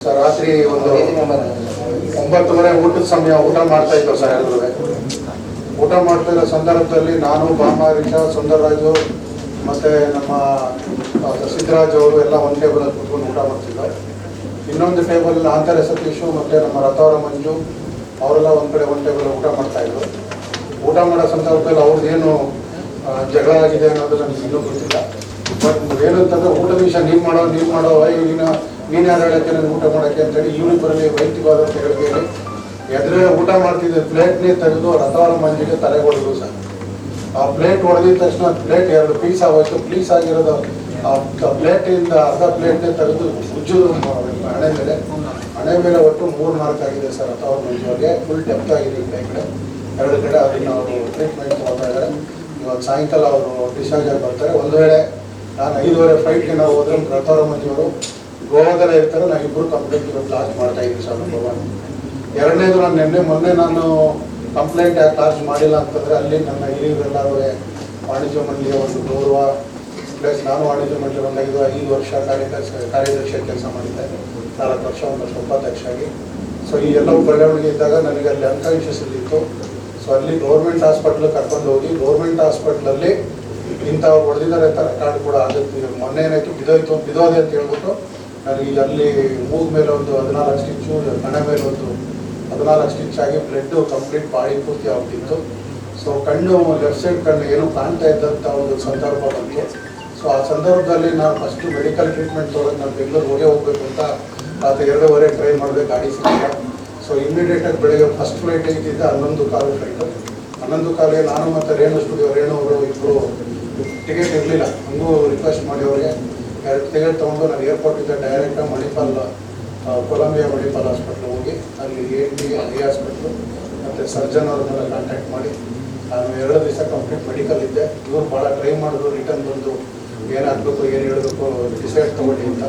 ರಾತ್ರಿ ಒಂದು ಒಂಬತ್ತುವರೆ ಊಟದ ಸಮಯ ಊಟ ಮಾಡ್ತಾ ಇದ್ದವು ಸರ್ ಎಲ್ಲರೂ ಊಟ ಮಾಡ್ತಾ ಇರೋ ಸಂದರ್ಭದಲ್ಲಿ ನಾನು ಬಾಮಾರೀಶ ಸುಂದರರಾಜು ಮತ್ತೆ ನಮ್ಮ ಸಿದ್ದರಾಜ್ ಅವರು ಎಲ್ಲ ಒಂದು ಟೇಬಲ್ ಕುತ್ಕೊಂಡು ಊಟ ಮಾಡ್ತಿದ್ದೆ ಇನ್ನೊಂದು ಟೇಬಲ್ ಆಂತರ ಸತೀಶು ಮತ್ತೆ ನಮ್ಮ ರಥವರ ಮಂಜು ಅವರೆಲ್ಲ ಒಂದ್ ಕಡೆ ಒಂದು ಟೇಬಲ್ ಊಟ ಮಾಡ್ತಾ ಇದ್ರು. ಊಟ ಮಾಡೋ ಸಂದರ್ಭದಲ್ಲಿ ಅವ್ರದ್ದು ಏನು ಜಗಳ ಆಗಿದೆ ಅನ್ನೋದು ನನಗೆ ಇನ್ನೂ ಗೊತ್ತಿಲ್ಲ. ಬಟ್ ಏನಂತಂದ್ರೆ ಊಟದ ವಿಷಯ ನೀವು ಮಾಡೋ ನೀವು ಮಾಡೋ ಈಗಿನ ಹೇಳಕ್ಕೆ ನನಗೆ ಊಟ ಮಾಡೋಕ್ಕೆ ಅಂತೇಳಿ ಇವನಿಬ್ಬರಲ್ಲಿ ವೈಯಕ್ತಿಕವಾದ ಹೇಳಿಕೆಯಲ್ಲಿ ಎದುರೇ ಊಟ ಮಾಡ್ತಿದ್ದ ಪ್ಲೇಟ್ನೇ ತೆಗೆದು ರಥವರ ಮಂಜಿಗೆ ತಲೆ ಹೊಡೆದು ಸರ್. ಆ ಪ್ಲೇಟ್ ಹೊಡೆದಿದ ತಕ್ಷಣ ಪ್ಲೇಟ್ ಎರಡು ಪೀಸ್ ಆಗೋಯ್ತು. ಪೀಸ್ ಆಗಿರೋದು ಆ ಪ್ಲೇಟ್ ಇಂದ ಅರ್ಧ ಪ್ಲೇಟ್ನೇ ತೆಗೆದು ಉಜ್ಜು ಹಣೆ ಮೇಲೆ. ಹಣೆ ಮೇಲೆ ಒಟ್ಟು ಮೂರು ಮಾರ್ಕ್ ಆಗಿದೆ ಸರ್ ಅಥವಾ ಮಂಜುವರಿಗೆ ಫುಲ್ ಡೆಪ್ತ್ ಆಗಿದೆ ಈ ಕಡೆ ಎರಡು ಕಡೆ ಅದನ್ನ ಅವರು ಟ್ರೀಟ್ಮೆಂಟ್ ತಗೋತಾ ಇದ್ದಾರೆ. ಇವತ್ತು ಸಾಯಂಕಾಲ ಅವರು ಡಿಸ್ಚಾರ್ಜ್ ಆಗಿ ಬರ್ತಾರೆ. ಒಂದು ವೇಳೆ ನಾನು ಐದುವರೆ ಫ್ಲೈಟ್ಗೆ ನಾವು ಹೋದ್ರೆ ರಥವರ ಮಂಜಿಯವರು ಗೋವಾದಲ್ಲೇ ಇರ್ತಾರೆ ನಾವು ಇಬ್ಬರು ಕಂಪ್ಲೇಂಟ್ ಇವತ್ತು ಲಾಸ್ಟ್ ಮಾಡ್ತಾ ಇದ್ದೀವಿ ಸರ್ ಒನ್ ಎರಡನೇದು ನಾನು ನಿನ್ನೆ, ಮೊನ್ನೆ ನಾನು ಕಂಪ್ಲೇಂಟ್ ಯಾಕೆ ಲಾಸ್ಟ್ ಮಾಡಿಲ್ಲ ಅಂತಂದ್ರೆ ಅಲ್ಲಿ ನನ್ನ ಹಿರಿಯರೆಲ್ಲರೂ ವಾಣಿಜ್ಯ ಮಂಡಳಿಯ ಒಂದು ಗೌರವ ಪ್ಲಸ್ ನಾನು ವಾಣಿಜ್ಯ ಮಂಡಳಿ ಒಂದು ಐದು ಐದು ವರ್ಷ ಕಾರ್ಯದರ್ಶಿ ಕಾರ್ಯದರ್ಶಿಯಾಗಿ ಕೆಲಸ ಮಾಡಿದ್ದೆ. ನಾಲ್ಕು ವರ್ಷ, ಒಂದು ವರ್ಷ ಉಪಾಧ್ಯಕ್ಷ ಆಗಿ. ಸೊ ಈ ಎಲ್ಲವೂ ಬೆಳವಣಿಗೆ ಇದ್ದಾಗ ನನಗೆ ಅಲ್ಲಿ ಅನ್ಕಾನ್ಷಿಯಸ್ ಸೊ ಅಲ್ಲಿ ಗೌರ್ಮೆಂಟ್ ಹಾಸ್ಪಿಟ್ಲ್ ಕರ್ಕೊಂಡು ಹೋಗಿ ಗೌರ್ಮೆಂಟ್ ಹಾಸ್ಪಿಟ್ಲಲ್ಲಿ ಇಂಥವ್ರು ಹೊಡೆದಿದ್ದಾರೆ ಅಂತ ರೆಕಾರ್ಡ್ ಕೂಡ ಆಗುತ್ತೆ. ಮೊನ್ನೆ ಏನಾಯಿತು ಬಿದೋಯ್ತು ಬಿದೋದೆ ಅಂತ ಹೇಳ್ಬಿಟ್ಟು ನನಗೆ ಅಲ್ಲಿ ಮೂಗ್ ಮೇಲೆ ಒಂದು ಹದಿನಾಲ್ಕು ಸ್ಟಿಚ್ಚು ಕಣೆ ಮೇಲೆ ಒಂದು ಹದಿನಾಲ್ಕು ಸ್ಟಿಚ್ ಆಗಿ ಬ್ಲಡ್ ಕಂಪ್ಲೀಟ್ ಬಾಡಿ ಪೂರ್ತಿ ಆಗ್ತಿತ್ತು. ಸೊ ಕಣ್ಣು ಲೆಫ್ಟ್ ಸೈಡ್ ಕಣ್ಣು ಏನು ಕಾಣ್ತಾ ಇದ್ದಂಥ ಒಂದು ಸಂದರ್ಭ ಬಂತು. ಸೊ ಆ ಸಂದರ್ಭದಲ್ಲಿ ನಾನು ಫಸ್ಟ್ ಮೆಡಿಕಲ್ ಟ್ರೀಟ್ಮೆಂಟ್ ತೊಗೊಂಡು ನಾನು ಬೆಂಗಳೂರು ಹೋಗೇ ಹೋಗ್ಬೇಕು ಅಂತ ರಾತ್ರಿ ಎರಡೂವರೆ ಟ್ರೈ ಮಾಡಬೇಕು ಗಾಡಿ ಸಿಕ್ಕಿಲ್ಲ ಸೊ ಇಮ್ಮಿಡಿಯೇಟಾಗಿ ಬೆಳಗ್ಗೆ ಫಸ್ಟ್ ಫ್ಲೈಟ್ ಇದ್ದಿದ್ದೆ ಹನ್ನೊಂದು ಕಾಲು ಫ್ಲೈಟು ಹನ್ನೊಂದು ಕಾಲಿಗೆ ನಾನು ಮತ್ತು ರೇಣು ಸ್ಟುಡಿಯೋ ರೇಣು ಅವರು ಇಬ್ಬರು ಟಿಕೆಟ್ ಇರಲಿಲ್ಲ. ಹಂಗೂ ರಿಕ್ವೆಸ್ಟ್ ಮಾಡಿ ಅವರಿಗೆ ಟಿಕೆಟ್ ತೊಗೊಂಡು ನಾನು ಏರ್ಪೋರ್ಟಿಂದ ಡೈರೆಕ್ಟಾಗಿ ಮಣಿಪಾಲ್ ಕೊಲಂಬಿಯಾ ಮಣಿಪಾಲ್ ಹಾಸ್ಪಿಟ್ಲ್ ಹೋಗಿ ಅಲ್ಲಿ ಎ ಟಿ ಐ ಹಾಸ್ಪಿಟ್ಲು ಮತ್ತು ಸರ್ಜನ್ ಅವ್ರನ್ನೆಲ್ಲ ಕಾಂಟ್ಯಾಕ್ಟ್ ಮಾಡಿ, ನಾನು ಎರಡು ದಿವಸ ಕಂಪ್ಲೀಟ್ ಮೆಡಿಕಲ್ ಇದ್ದೆ. ಇವ್ರು ಭಾಳ ಟ್ರೈ ಮಾಡಿದ್ರು ರಿಟರ್ನ್ ಬಂದು ಏನಾಗಬೇಕು, ಏನು ಹೇಳಬೇಕು ಡಿಸೈಡ್ ತೊಗೊಂಡು ಅಂತ.